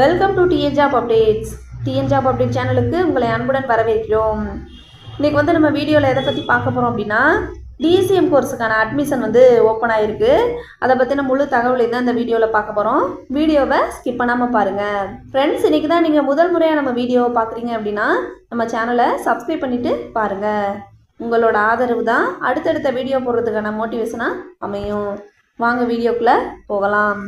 Welcome to TN job updates TN job update சேனலுக்கு உங்களை அன்புடன் வரவேற்கிறோம். இன்றைக்கி வந்து நம்ம வீடியோவில் எதை பற்றி பார்க்க போகிறோம் அப்படின்னா டிசிஎம் கோர்ஸுக்கான அட்மிஷன் வந்து ஓப்பன் ஆகிருக்கு அதை பற்றின முழு தகவலை தான் இந்த வீடியோவில் பார்க்க போகிறோம் வீடியோவை ஸ்கிப் பண்ணாமல் பாருங்கள் ஃப்ரெண்ட்ஸ் இன்றைக்கி தான் நீங்கள் முதல் முறையாக நம்ம வீடியோவை பார்க்குறீங்க அப்படின்னா நம்ம சேனலை சப்ஸ்கிரைப் பண்ணிவிட்டு பாருங்கள் உங்களோட ஆதரவு தான் அடுத்தடுத்த வீடியோ போடுறதுக்கான மோட்டிவேஷனாக அமையும். வாங்க வீடியோக்குள்ளே போகலாம்.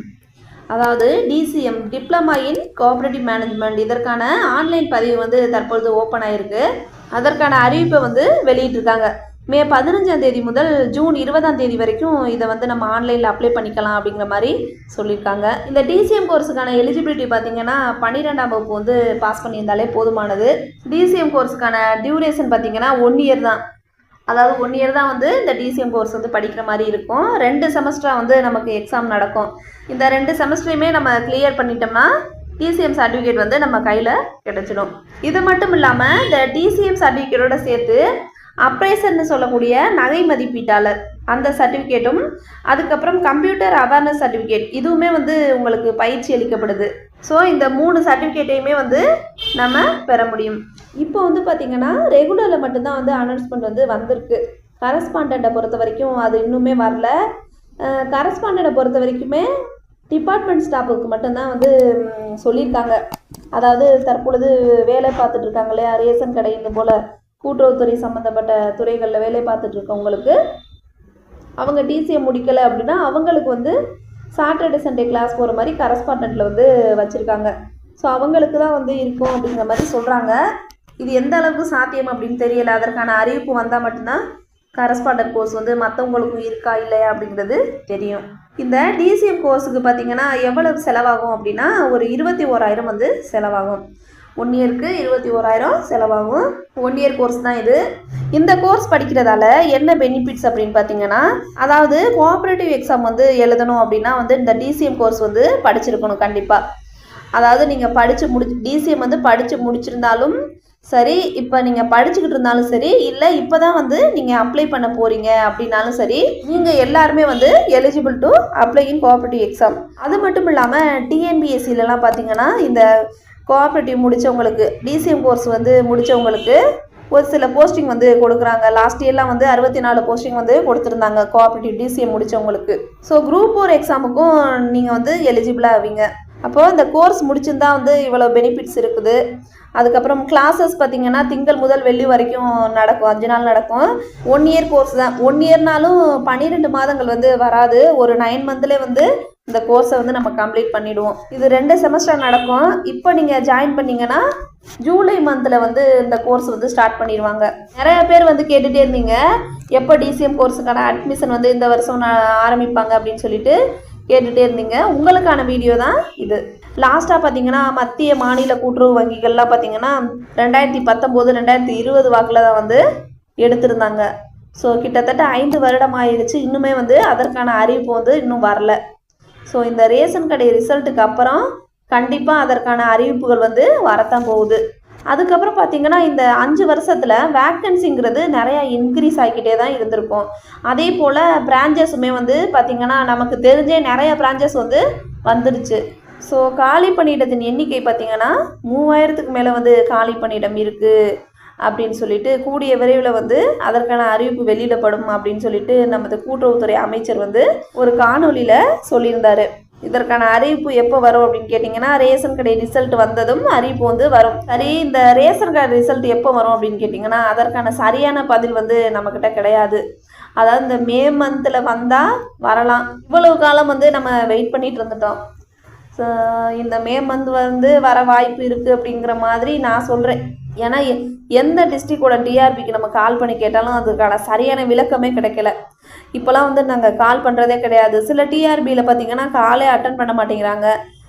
அதாவது DCM diploma in cooperative management இதற்கான ஆன்லைன் பதிவு வந்து தற்பொழுது ஓப்பன் ஆயிருக்கு. அதற்கான அறிவிப்பை வந்து வெளியிட்டிருக்காங்க. மே பதினஞ்சாம் தேதி முதல் ஜூன் இருபதாம் தேதி வரைக்கும் இதை வந்து நம்ம ஆன்லைனில் அப்ளை பண்ணிக்கலாம் அப்படிங்கிற மாதிரி சொல்லியிருக்காங்க. இந்த டிசிஎம் கோர்ஸுக்கான எலிஜிபிலிட்டி பார்த்தீங்கன்னா பன்னிரெண்டாம் வகுப்பு வந்து பாஸ் பண்ணியிருந்தாலே போதுமானது. டிசிஎம் கோர்ஸுக்கான டியூரேஷன் பார்த்தீங்கன்னா ஒன் இயர் தான். அதாவது ஒன் இயர் தான் வந்து இந்த டிசிஎம் கோர்ஸ் வந்து படிக்கிற மாதிரி இருக்கும். ரெண்டு செமஸ்டராக வந்து நமக்கு எக்ஸாம் நடக்கும். இந்த ரெண்டு செமஸ்டரையுமே நம்ம கிளியர் பண்ணிட்டோம்னா டிசிஎம் சர்டிஃபிகேட் வந்து நம்ம கையில் கிடச்சிடும். இது மட்டும் இல்லாமல் இந்த டிசிஎம் சர்டிஃபிகேட்டோட சேர்த்து அப்ரைசர்னு சொல்லக்கூடிய நகை மதிப்பீட்டாளர் அந்த சர்டிஃபிகேட்டும் அதுக்கப்புறம் கம்ப்யூட்டர் அவேர்னஸ் சர்டிஃபிகேட் இதுவுமே வந்து உங்களுக்கு பயிற்சி அளிக்கப்படுது. ஸோ இந்த மூணு சர்டிஃபிகேட்டையுமே வந்து நம்ம பெற முடியும். இப்போ வந்து பார்த்திங்கன்னா ரெகுலரில் மட்டும்தான் வந்து அனௌன்ஸ்மெண்ட் வந்து வந்திருக்கு. கரஸ்பாண்டண்ட்டை பொறுத்த வரைக்கும் அது இன்னுமே வரல. கரஸ்பாண்டண்ட்டை பொறுத்த வரைக்குமே டிபார்ட்மெண்ட் ஸ்டாஃபுக்கு மட்டும்தான் வந்து சொல்லியிருக்காங்க. அதாவது தற்பொழுது வேலை பார்த்துட்டு இருக்காங்க இல்லையா? ரேஷன் கடை இது போல் கூட்டுறவுத்துறை சம்மந்தப்பட்ட துறைகளில் வேலை பார்த்துட்டு இருக்கவங்களுக்கு அவங்க டிசியை முடிக்கலை அப்படின்னா அவங்களுக்கு வந்து சாட்டர்டே சண்டே கிளாஸ் போகிற மாதிரி கரஸ்பாண்டண்ட்டில் வந்து வச்சுருக்காங்க. ஸோ அவங்களுக்கு தான் வந்து இருக்கும் அப்படிங்கிற மாதிரி சொல்கிறாங்க இது எந்த அளவுக்கு சாத்தியம் அப்படின்னு தெரியல. அதற்கான அறிவிப்பு வந்தால் மட்டும்தான் கரஸ்பாண்டன்ட் கோர்ஸ் வந்து மற்றவங்களுக்கும் இருக்கா இல்லையா அப்படிங்கிறது தெரியும். இந்த டிசிஎம் கோர்ஸுக்கு பார்த்தீங்கன்னா எவ்வளவு செலவாகும் அப்படின்னா ஒரு இருபத்தி ஓராயிரம் வந்து செலவாகும். ஒன் இயருக்கு இருபத்தி ஓராயிரம் செலவாகும். ஒன் இயர் கோர்ஸ் தான் இது. இந்த கோர்ஸ் படிக்கிறதால என்ன பெனிஃபிட்ஸ் அப்படின்னு பார்த்தீங்கன்னா அதாவது கோஆப்ரேட்டிவ் எக்ஸாம் வந்து எழுதணும் அப்படின்னா வந்து இந்த டிசிஎம் கோர்ஸ் வந்து படிச்சிருக்கணும் கண்டிப்பாக அதாவது நீங்கள் படித்து முடி டிசிஎம் வந்து படித்து முடிச்சிருந்தாலும் சரி இப்போ நீங்கள் படிச்சுக்கிட்டு இருந்தாலும் சரி இல்லை இப்போ தான் வந்து நீங்கள் அப்ளை பண்ண போகிறீங்க அப்படின்னாலும் சரி நீங்கள் எல்லாருமே வந்து eligible to apply in cooperative exam அது மட்டும் இல்லாமல் டிஎன்பிஎஸ்சிலலாம் பார்த்தீங்கன்னா இந்த கோஆப்ரேட்டிவ் முடித்தவங்களுக்கு டிசிஎம் கோர்ஸ் வந்து முடித்தவங்களுக்கு ஒரு சில போஸ்டிங் வந்து கொடுக்குறாங்க. லாஸ்ட் இயர்லாம் வந்து அறுபத்தி நாலு போஸ்டிங் வந்து கொடுத்துருந்தாங்க கோஆப்ரேட்டிவ் டிசிஎம் முடித்தவங்களுக்கு ஸோ குரூப் ஃபோர் எக்ஸாமுக்கும் நீங்கள் வந்து எலிஜிபிளாக ஆவீங்க. அப்போது இந்த கோர்ஸ் முடிச்சிருந்தா வந்து இவ்வளோ பெனிஃபிட்ஸ் இருக்குது. அதுக்கப்புறம் கிளாஸஸ் பார்த்தீங்கன்னா திங்கள் முதல் வெள்ளி வரைக்கும் நடக்கும். அஞ்சு நாள் நடக்கும். ஒன் இயர் கோர்ஸ் தான். ஒன் இயர்னாலும் பன்னிரெண்டு மாதங்கள் வந்து வராது. ஒரு நைன் மந்த்லேயே வந்து இந்த கோர்ஸை வந்து நம்ம கம்ப்ளீட் பண்ணிவிடுவோம் இது ரெண்டு செமஸ்டர் நடக்கும். இப்போ நீங்கள் ஜாயின் பண்ணீங்கன்னா ஜூலை மந்தில் வந்து இந்த கோர்ஸ் வந்து ஸ்டார்ட் பண்ணிடுவாங்க. நிறைய பேர் வந்து கேட்டுகிட்டே இருந்தீங்க. எப்போ டிசிஎம் கோர்ஸுக்கான அட்மிஷன் வந்து இந்த வருஷம் ஆரம்பிப்பாங்க அப்படின்னு சொல்லிட்டு கேட்டுகிட்டே இருந்தீங்க. உங்களுக்கான வீடியோ தான் இது. லாஸ்ட்டாக பார்த்தீங்கன்னா மத்திய மாநில கூட்டுறவு வங்கிகள்லாம் பார்த்தீங்கன்னா ரெண்டாயிரத்தி பத்தொம்போது ரெண்டாயிரத்தி இருபது வாக்கில் தான் வந்து எடுத்திருந்தாங்க. ஸோ கிட்டத்தட்ட ஐந்து வருடம் ஆயிடுச்சு. இன்னுமே வந்து அதற்கான அறிவிப்பு வந்து இன்னும் வரல. ஸோ இந்த ரேஷன் கடை ரிசல்ட்டுக்கு அப்புறம் கண்டிப்பாக அதற்கான அறிவிப்புகள் வந்து வரத்தான் போகுது. அதுக்கப்புறம் பார்த்தீங்கன்னா இந்த அஞ்சு வருஷத்தில் வேக்கன்சிங்கிறது நிறையா இன்க்ரீஸ் ஆகிக்கிட்டே தான் இருந்திருக்கும். அதே போல் பிரான்ச்சஸுமே வந்து பார்த்திங்கன்னா நமக்கு தெரிஞ்சே நிறைய பிரான்ச்சஸ் வந்து வந்துடுச்சு ஸோ காலி பணியிடத்தின் எண்ணிக்கை பார்த்திங்கன்னா மூவாயிரத்துக்கு மேலே வந்து காலி பணியிடம் இருக்குது அப்படின்னு சொல்லிட்டு கூடிய விரைவில் வந்து அதற்கான அறிவிப்பு வெளியிடப்படும் அப்படின்னு சொல்லிட்டு நமது கூட்டுறவுத்துறை அமைச்சர் வந்து ஒரு காணொலியில் சொல்லியிருந்தாரு. இதற்கான அறிவிப்பு எப்போ வரும் அப்படின்னு கேட்டிங்கன்னா ரேஷன் கடை ரிசல்ட் வந்ததும் அறிவிப்பு வந்து வரும். சரி இந்த ரேஷன் கார்டு ரிசல்ட் எப்போ வரும் அப்படின்னு கேட்டிங்கன்னா அதற்கான சரியான பதில் வந்து நம்மக்கிட்ட கிடையாது. அதாவது இந்த மே மந்தில் வந்தால் வரலாம். இவ்வளவு காலம் வந்து நம்ம வெயிட் பண்ணிட்டு இருந்துட்டோம். ஸோ இந்த மே மந்த் வந்து வர வாய்ப்பு இருக்குது அப்படிங்கிற மாதிரி நான் சொல்கிறேன் ஏன்னா எ- எந்த டிஸ்ட்ரிக்டோட டிஆர்பிக்கு நம்ம கால் பண்ணி கேட்டாலும் அதுக்கான சரியான விளக்கமே கிடைக்கல. இப்போலாம் வந்து நாங்கள் கால் பண்ணுறதே கிடையாது. சில டிஆர்பியில் பார்த்தீங்கன்னா காலே அட்டன் பண்ண மாட்டேங்கிறாங்க.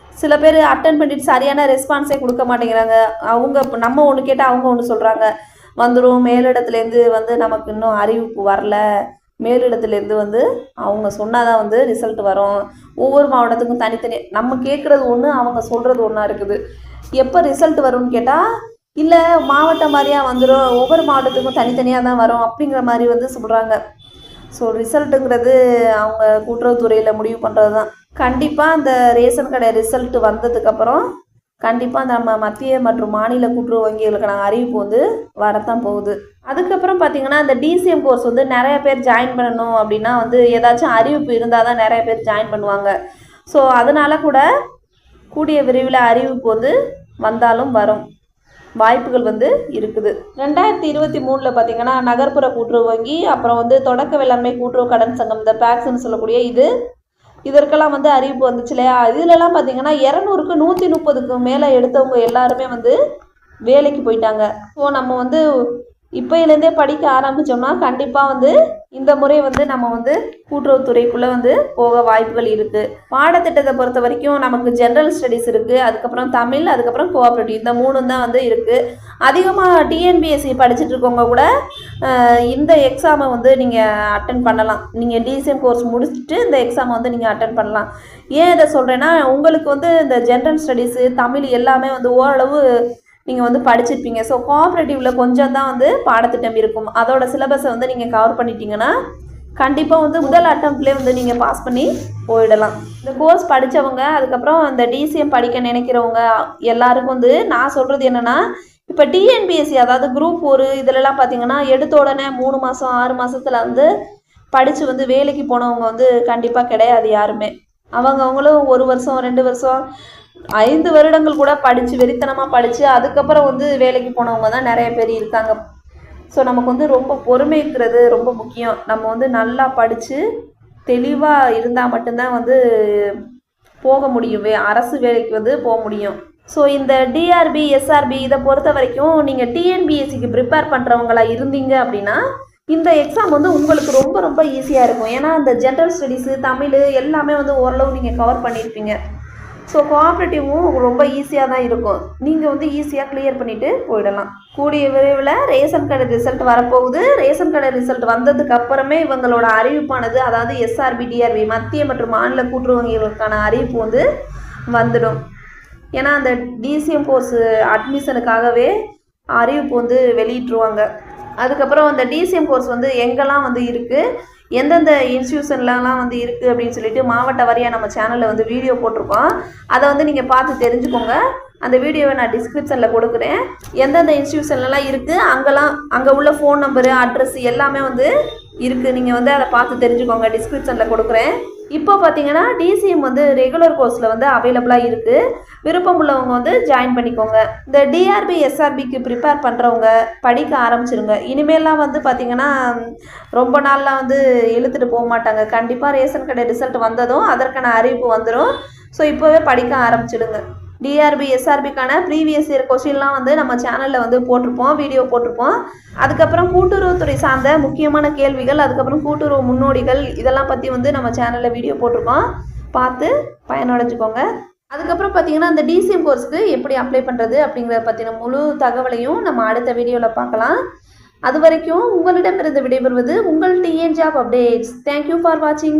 சில பேர் அட்டன் பண்ணிட்டு சரியான ரெஸ்பான்ஸே கொடுக்க மாட்டேங்கிறாங்க. அவங்க நம்ம ஒன்று கேட்டால் அவங்க ஒன்று சொல்கிறாங்க வந்துடும் மேலிடத்துலேருந்து வந்து நமக்கு இன்னும் அறிவிப்பு வரல. மேலிடத்துலேருந்து வந்து அவங்க சொன்னாதான் வந்து ரிசல்ட் வரும். ஒவ்வொரு மாவட்டத்துக்கும் தனித்தனி நம்ம கேட்குறது ஒன்று அவங்க சொல்கிறது ஒன்றா இருக்குது. எப்போ ரிசல்ட் வரும்னு கேட்டால் இல்லை மாவட்டம் மாதிரியாக வந்துடும் ஒவ்வொரு மாவட்டத்துக்கும் தனித்தனியாக தான் வரும் அப்படிங்கிற மாதிரி வந்து சொல்கிறாங்க ஸோ ரிசல்ட்டுங்கிறது அவங்க கூட்டுறவுத்துறையில் முடிவு பண்ணுறது தான் கண்டிப்பாக அந்த ரேஷன் கடை ரிசல்ட் வந்ததுக்கப்புறம் கண்டிப்பாக நம்ம மத்திய மற்றும் மாநில கூட்டுறவு வங்கிகளுக்கான அறிவிப்பு வந்து வரத்தான் போகுது. அதுக்கப்புறம் பார்த்தீங்கன்னா இந்த டிசிஎம் கோர்ஸ் வந்து நிறைய பேர் ஜாயின் பண்ணணும் அப்படின்னா வந்து ஏதாச்சும் அறிவிப்பு இருந்தால் தான் நிறைய பேர் ஜாயின் பண்ணுவாங்க. ஸோ அதனால கூட கூடிய விரைவில் அறிவிப்பு வந்து வந்தாலும் வரும். வாய்ப்புகள் வந்து இருக்குது. ரெண்டாயிரத்தி இருபத்தி மூணில் பார்த்தீங்கன்னா நகர்ப்புற கூட்டுறவு வங்கி அப்புறம் வந்து தொடக்க வேளாண்மை கூட்டுறவு கடன் சங்கம் இந்த பேக்ஸ்ன்னு சொல்லக்கூடிய இது. இதற்கெல்லாம் வந்து அறிவிப்பு வந்துச்சு இல்லையா? இதுலலாம் பார்த்தீங்கன்னா இரநூறுக்கு நூற்றி முப்பதுக்கு மேலே எடுத்தவங்க எல்லாருமே வந்து வேலைக்கு போயிட்டாங்க. ஸோ நம்ம வந்து இப்போயிலேருந்தே படிக்க ஆரம்பித்தோம்னா கண்டிப்பாக வந்து இந்த முறை வந்து நம்ம வந்து கூட்டுறவுத்துறைக்குள்ளே வந்து போக வாய்ப்புகள் இருக்குது பாடத்திட்டத்தை பொறுத்த வரைக்கும் நமக்கு ஜென்ரல் ஸ்டடீஸ் இருக்குது அதுக்கப்புறம் தமிழ் அதுக்கப்புறம் கோஆப்ரேட்டிவ் இந்த மூணும் தான் வந்து இருக்குது அதிகமாக டிஎன்பிஎஸ்சி படிச்சுட்டு இருக்கவங்க கூட இந்த எக்ஸாமை வந்து நீங்கள் அட்டன் பண்ணலாம். நீங்கள் டிசிஎம் கோர்ஸ் முடிச்சுட்டு இந்த எக்ஸாமை வந்து நீங்கள் அட்டன் பண்ணலாம். ஏன் இதை சொல்கிறேன்னா உங்களுக்கு வந்து இந்த ஜென்ரல் ஸ்டடீஸு தமிழ் எல்லாமே வந்து ஓரளவு நீங்கள் வந்து படிச்சிருப்பீங்க. ஸோ கோஆப்ரேட்டிவில் கொஞ்சம் தான் வந்து பாடத்திட்டம் இருக்கும். அதோட சிலபஸை வந்து நீங்கள் கவர் பண்ணிட்டீங்கன்னா கண்டிப்பாக வந்து முதல் அட்டம்ப்ட்லேயே வந்து நீங்கள் பாஸ் பண்ணி போயிடலாம். இந்த கோர்ஸ் படித்தவங்க அதுக்கப்புறம் இந்த டிசிஎம் படிக்க நினைக்கிறவங்க எல்லாருக்கும் வந்து நான் சொல்கிறது என்னென்னா இப்போ டிஎன்பிஎஸ்சி அதாவது குரூப் ஒரு இதிலலாம் பார்த்தீங்கன்னா எடுத்த உடனே மூணு மாதம் ஆறு மாதத்தில் வந்து படித்து வந்து வேலைக்கு போனவங்க வந்து கண்டிப்பாக கிடையாது யாருமே. அவங்கவுங்களும் ஒரு வருஷம் ரெண்டு வருஷம் ஐந்து வருடங்கள் கூட படித்து வெறித்தனமாக படித்து அதுக்கப்புறம் வந்து வேலைக்கு போனவங்க தான் நிறைய பேர் இருக்காங்க. ஸோ நமக்கு வந்து ரொம்ப பொறுமை இருக்கிறது ரொம்ப முக்கியம். நம்ம வந்து நல்லா படித்து தெளிவாக இருந்தால் மட்டும்தான் வந்து போக முடியும் வே அரசு வேலைக்கு வந்து போக முடியும். ஸோ இந்த டிஆர்பி எஸ்ஆர்பி இதை பொறுத்த வரைக்கும் நீங்கள் டிஎன்பிஎஸ்சிக்கு ப்ரிப்பேர் பண்ணுறவங்களா இருந்தீங்க அப்படின்னா இந்த எக்ஸாம் வந்து உங்களுக்கு ரொம்ப ரொம்ப ஈஸியாக இருக்கும். ஏன்னா இந்த ஜென்ரல் ஸ்டடீஸு தமிழ் எல்லாமே வந்து ஓரளவு நீங்கள் கவர் பண்ணியிருப்பீங்க ஸோ கோஆப்ரேட்டிவும் ரொம்ப ஈஸியாக தான் இருக்கும். நீங்கள் வந்து ஈஸியாக கிளியர் பண்ணிவிட்டு போயிடலாம். கூடிய விரைவில் ரேஷன் கடை ரிசல்ட் வரப்போகுது. ரேஷன் கடை ரிசல்ட் வந்ததுக்கு அப்புறமே இவங்களோட அறிவிப்பானது அதாவது எஸ்ஆர்பி டிஆர்பி மத்திய மற்றும் மாநில கூட்டுறவு வங்கிகளுக்கான அறிவிப்பு வந்து வந்துடும். ஏன்னா அந்த டிசிஎம் கோர்ஸ் அட்மிஷனுக்காகவே அறிவிப்பு வந்து வெளியிட்டுருவாங்க. அதுக்கப்புறம் அந்த டிசிஎம் கோர்ஸ் வந்து எங்கெல்லாம் வந்து இருக்குது எந்தெந்த இன்ஸ்டியூஷன்லலாம் வந்து இருக்குது அப்படின்னு சொல்லிட்டு மாவட்ட வாரியாக நம்ம சேனலில் வந்து வீடியோ போட்டிருக்கோம். அதை வந்து நீங்கள் பார்த்து தெரிஞ்சுக்கோங்க. அந்த வீடியோவை நான் டிஸ்கிரிப்ஷனில் கொடுக்குறேன். எந்தெந்த இன்ஸ்டியூஷன்லலாம் இருக்குது அங்கெல்லாம் அங்கே உள்ள ஃபோன் நம்பரு அட்ரஸ் எல்லாமே வந்து இருக்குது நீங்கள் வந்து அதை பார்த்து தெரிஞ்சுக்கோங்க. டிஸ்கிரிப்ஷனில் கொடுக்குறேன். இப்போ பார்த்தீங்கன்னா டிசிஎம் வந்து ரெகுலர் கோர்ஸில் வந்து அவைலபிளாக இருக்குது விருப்பம் உள்ளவங்க வந்து ஜாயின் பண்ணிக்கோங்க. இந்த டிஆர்பி எஸ்ஆர்பிக்கு ப்ரிப்பேர் பண்ணுறவங்க படிக்க ஆரம்பிச்சிருங்க. இனிமேல்லாம் வந்து பார்த்தீங்கன்னா ரொம்ப நாள்லாம் வந்து இழுத்துட்டு போக மாட்டாங்க. கண்டிப்பாக ரேஷன் கடை ரிசல்ட் வந்ததும் அதற்கான அறிவிப்பு வந்துடும் ஸோ இப்போவே படிக்க ஆரம்பிச்சிடுங்க. டிஆர்பி எஸ்ஆர்பிக்கான ப்ரீவியஸ் இயர் கொஷின்லாம் வந்து நம்ம சேனலில் வந்து போட்டிருப்போம் வீடியோ போட்டிருப்போம். அதுக்கப்புறம் கூட்டுறவுத்துறை சார்ந்த முக்கியமான கேள்விகள் அதுக்கப்புறம் கூட்டுறவு முன்னோடிகள் இதெல்லாம் பற்றி வந்து நம்ம சேனலில் வீடியோ போட்டிருக்கோம். பார்த்து பயனடைஞ்சுக்கோங்க. அதுக்கப்புறம் பார்த்தீங்கன்னா அந்த டிசிஎம் கோர்ஸ்க்கு எப்படி அப்ளை பண்ணுறது அப்படிங்கிறத பற்றின முழு தகவலையும் நம்ம அடுத்த வீடியோவில் பார்க்கலாம். அது வரைக்கும் உங்களிடமிருந்து விடைபெறுவது உங்கள் TN job updates thank you for வாட்சிங்